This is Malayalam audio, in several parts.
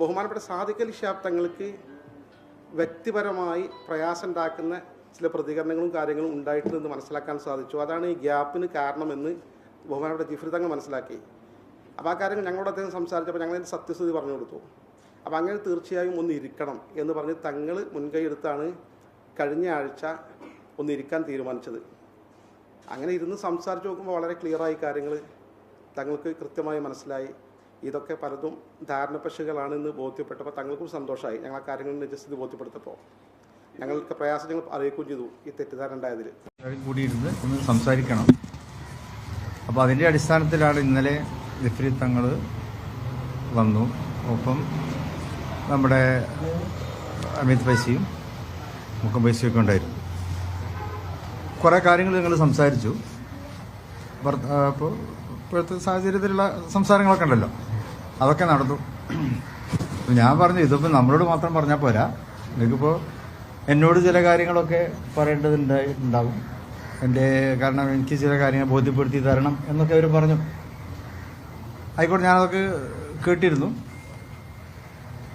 ബഹുമാനപ്പെട്ട സാധിക്കൽ ഷാബ് തങ്ങൾക്ക് വ്യക്തിപരമായി പ്രയാസം ഉണ്ടാക്കുന്ന ചില പ്രതികരണങ്ങളും കാര്യങ്ങളും ഉണ്ടായിട്ടുണ്ടെന്ന് മനസ്സിലാക്കാൻ സാധിച്ചു. അതാണ് ഈ ഗ്യാപ്പിന് കാരണമെന്ന് ബഹുമാനപ്പെട്ട ജിഫ്രി തങ്ങൾ മനസ്സിലാക്കി. അപ്പോൾ ആ കാര്യങ്ങൾ ഞങ്ങളോട് അദ്ദേഹം സംസാരിച്ചപ്പോൾ ഞങ്ങൾ അതിന്റെ സത്യസ്ഥിതി പറഞ്ഞു കൊടുത്തു. അപ്പോൾ അങ്ങനെ തീർച്ചയായും ഒന്ന് ഇരിക്കണം എന്ന് പറഞ്ഞ് തങ്ങൾ മുൻകൈ എടുത്താണ് കഴിഞ്ഞ ആഴ്ച ഒന്ന് ഇരിക്കാൻ തീരുമാനിച്ചത്. അങ്ങനെ ഇരുന്ന് സംസാരിച്ച് നോക്കുമ്പോൾ വളരെ ക്ലിയറായി കാര്യങ്ങൾ തങ്ങൾക്ക് കൃത്യമായി മനസ്സിലായി. ഇതൊക്കെ പലതും ധാരണ പശുക്കളാണെന്ന് ബോധ്യപ്പെട്ടപ്പോൾ തങ്ങൾക്കും സന്തോഷമായി. ഞങ്ങൾ ആ കാര്യങ്ങൾ നിജസ്ഥിതി ബോധ്യപ്പെടുത്തപ്പോൾ. ഞങ്ങൾക്ക് പ്രയാസം ഞങ്ങൾ അറിയിക്കുകയും ചെയ്തു ഈ തെറ്റിദ്ധാരണ ഉണ്ടായതിൽ. കൂടി കൂടിയിരുന്ന് ഒന്ന് സംസാരിക്കണം. അപ്പോൾ അതിന്റെ അടിസ്ഥാനത്തിലാണ് ഇന്നലെ ഗഫരി തങ്ങൾ വന്നു. ഒപ്പം നമ്മുടെ അമിത് പൈസയും മുക്കം പൈസയും ഉണ്ടായിരുന്നു. കുറേ കാര്യങ്ങൾ ഞങ്ങൾ സംസാരിച്ചു. അപ്പോൾ ഇപ്പോഴത്തെ സാഹചര്യത്തിലുള്ള സംസാരങ്ങളൊക്കെ ഉണ്ടല്ലോ. അതൊക്കെ നടന്നു. ഞാൻ പറഞ്ഞു ഇതിപ്പോൾ നമ്മളോട് മാത്രം പറഞ്ഞാൽ പോരാ. നിങ്ങൾക്കിപ്പോൾ എന്നോട് ചില കാര്യങ്ങളൊക്കെ പറയേണ്ടതുണ്ടായിട്ടുണ്ടാകും എന്റെ കാരണം എനിക്ക് ചില കാര്യങ്ങൾ ബോധ്യപ്പെടുത്തി തരണം എന്നൊക്കെ അവർ പറഞ്ഞു. ആയിക്കോട്ടെ ഞാനതൊക്കെ കേട്ടിരുന്നു.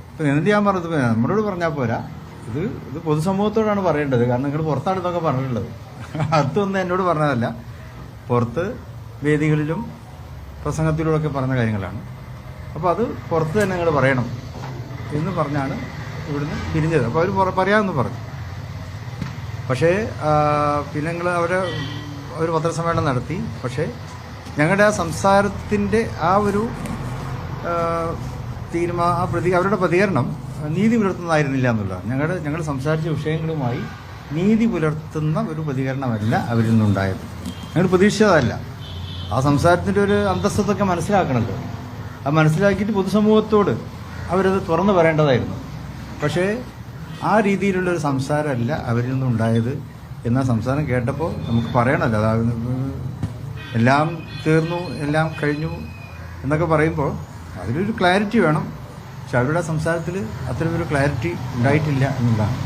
ഇപ്പം എന്ത് ഞാൻ പറഞ്ഞത് നമ്മളോട് പറഞ്ഞാൽ പോരാ. ഇത് ഇത് പൊതുസമൂഹത്തോടാണ് പറയേണ്ടത്. കാരണം നിങ്ങൾ പുറത്താണ് ഇതൊക്കെ പറഞ്ഞിട്ടുള്ളത്. അതൊന്നും എന്നോട് പറഞ്ഞതല്ല. പുറത്ത് വേദികളിലും പ്രസംഗത്തിലൂടെയൊക്കെ പറഞ്ഞ കാര്യങ്ങളാണ്. അപ്പോൾ അത് പുറത്ത് തന്നെ നിങ്ങൾ പറയണം എന്ന് പറഞ്ഞാണ് ഇവിടുന്ന് പിരിഞ്ഞത് അപ്പോൾ അവർ പറയാമെന്ന് പറഞ്ഞു. പക്ഷേ പിന്നെ ഞങ്ങൾ അവരെ ഒരു പത്രസമ്മേളനം നടത്തി. പക്ഷേ ഞങ്ങളുടെ ആ സംസാരത്തിന്റെ ആ ഒരു തീരുമാ ആ പ്രതി അവരുടെ പ്രതികരണം നീതി പുലർത്തുന്നതായിരുന്നില്ല എന്നുള്ളതാണ്. ഞങ്ങളുടെ ഞങ്ങൾ സംസാരിച്ച വിഷയങ്ങളുമായി നീതി പുലർത്തുന്ന ഒരു പ്രതികരണമല്ല അവരിൽ നിന്നുണ്ടായത്. ഞങ്ങൾ പ്രതീക്ഷിച്ചതല്ല. ആ സംസാരത്തിന്റെ ഒരു അന്തസ്സത്തൊക്കെ മനസ്സിലാക്കണമല്ലോ അത് മനസ്സിലാക്കിയിട്ട് പൊതുസമൂഹത്തോട് അവരത് തുറന്നു പറയേണ്ടതായിരുന്നു. പക്ഷേ ആ രീതിയിലുള്ളൊരു സംസാരമല്ല അവരിൽ നിന്നുണ്ടായത് എന്ന സംസാരം കേട്ടപ്പോൾ നമുക്ക് പറയണമല്ലോ. അതായത് എല്ലാം തീർന്നു എല്ലാം കഴിഞ്ഞു എന്നൊക്കെ പറയുമ്പോൾ അതിലൊരു ക്ലാരിറ്റി വേണം. പക്ഷെ അവരുടെ സംസാരത്തിൽ അത്തരമൊരു ക്ലാരിറ്റി ഉണ്ടായിട്ടില്ല എന്നുള്ളതാണ്.